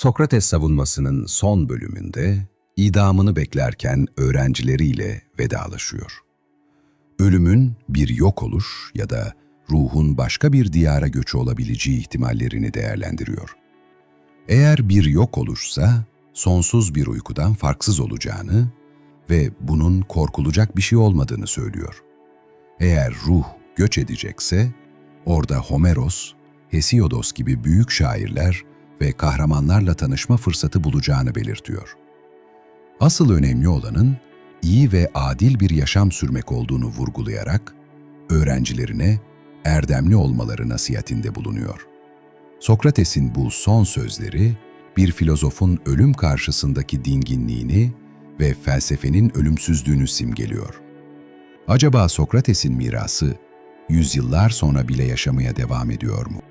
Sokrates savunmasının son bölümünde idamını beklerken öğrencileriyle vedalaşıyor. Ölümün bir yok oluş ya da ruhun başka bir diyara göçü olabileceği ihtimallerini değerlendiriyor. Eğer bir yok oluşsa sonsuz bir uykudan farksız olacağını ve bunun korkulacak bir şey olmadığını söylüyor. Eğer ruh göç edecekse orada Homeros, Hesiodos gibi büyük şairler ve kahramanlarla tanışma fırsatı bulacağını belirtiyor. Asıl önemli olanın iyi ve adil bir yaşam sürmek olduğunu vurgulayarak öğrencilerine erdemli olmaları nasihatinde bulunuyor. Sokrates'in bu son sözleri bir filozofun ölüm karşısındaki dinginliğini ve felsefenin ölümsüzlüğünü simgeliyor. Acaba Sokrates'in mirası yüzyıllar sonra bile yaşamaya devam ediyor mu?